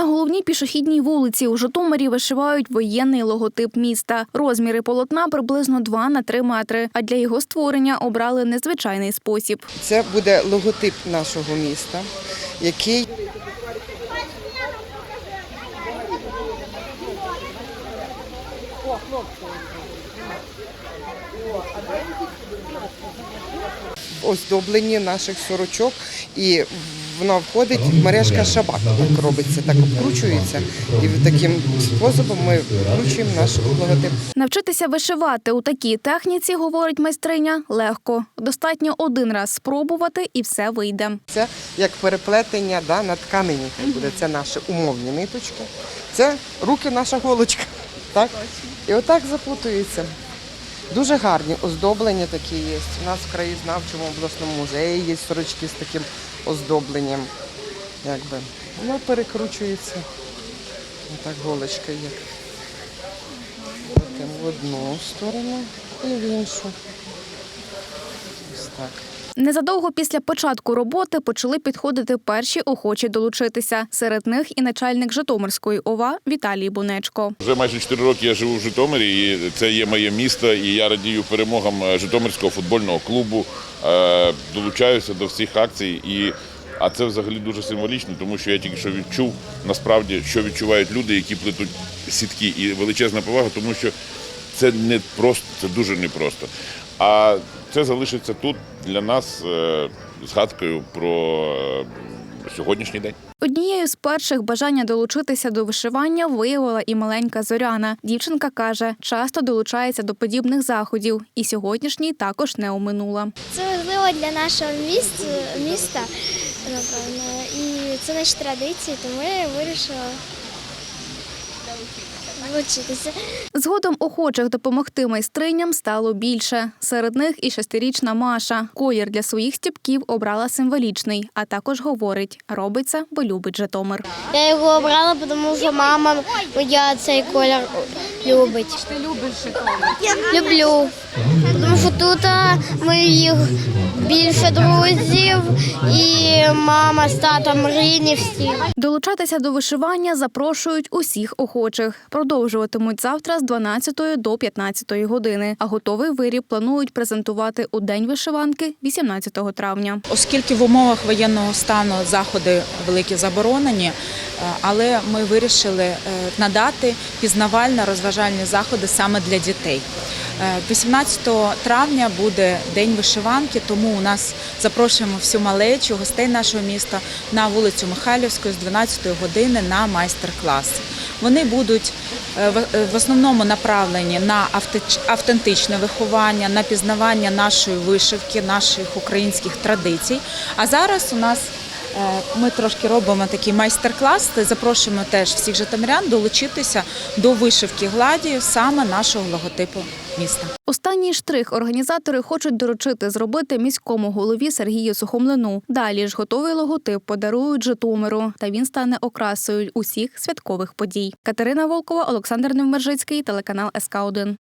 На головній пішохідній вулиці у Житомирі вишивають воєнний логотип міста. Розміри полотна приблизно 2 на 3 метри. А для його створення обрали незвичайний спосіб. Це буде логотип нашого міста, який в оздобленні наших сорочок і вона входить в мережка шабак, як робиться, так обкручується. І таким способом ми вкручуємо наш логотип. Навчитися вишивати у такій техніці, говорить майстриня, легко. Достатньо один раз спробувати і все вийде. Це як переплетення да, на тканині. Буде це наші умовні ниточки. Це руки наша голочка. Так? І отак запутується. Дуже гарні оздоблення такі є. У нас в краєзнавчому обласному музеї є сорочки з таким оздобленням. Якби. Воно перекручується. Отак голочка є. Потім в одну сторону і в іншу. Ось так. Незадовго після початку роботи почали підходити перші охочі долучитися. Серед них і начальник Житомирської ОВА Віталій Бунечко. Вже майже 4 роки я живу в Житомирі, і це є моє місто, і я радію перемогам е, Житомирського футбольного клубу. Е, Долучаюся до всіх акцій. І, а це взагалі дуже символічно, тому що я тільки що відчув насправді, що відчувають люди, які плетуть сітки. І величезна повага, тому що це не просто, це дуже непросто. А це залишиться тут для нас е, згадкою про е, сьогоднішній день. Однією з перших бажання долучитися до вишивання виявила і маленька Зоряна. Дівчинка каже, часто долучається до подібних заходів, і сьогоднішній також не оминула. Це важливо для нашого міста, міста, напевно, і це наші традиції, тому я вирішила долучитися. Згодом охочих допомогти майстриням стало більше. Серед них і шестирічна Маша. Колір для своїх стіпків обрала символічний, а також говорить, робить це, бо любить Житомир. Я його обрала, тому що мама моя цей колір любить. Ти любиш Житомир? Люблю. Тут моїх більше друзів і мама з татом рідні всі. Долучатися до вишивання запрошують усіх охочих. Продовжуватимуть завтра з 12 до 15 години. А готовий виріб планують презентувати у день вишиванки 18 травня. Оскільки в умовах воєнного стану заходи великі заборонені, е, але ми вирішили е, надати пізнавально-розважальні заходи саме для дітей. Е, 18 травня буде день вишиванки, тому у нас запрошуємо всю малечу гостей нашого міста на вулицю Михайлівську з 12 години на майстер-класи. Вони будуть е, в- е, основному направлені на автентичне виховання, на пізнавання нашої вишивки, наших українських традицій. А зараз у нас е, ми трошки робимо такий майстер-клас. Запрошуємо теж всіх житомирян долучитися до вишивки гладію саме нашого логотипу міста. Останній штрих організатори хочуть доручити зробити міському голові Сергію Сухомлину. Далі ж готовий логотип подарують Житомиру, та він стане окрасою усіх святкових подій. Катерина Волкова, Олександр Невмержицький, телеканал СК 1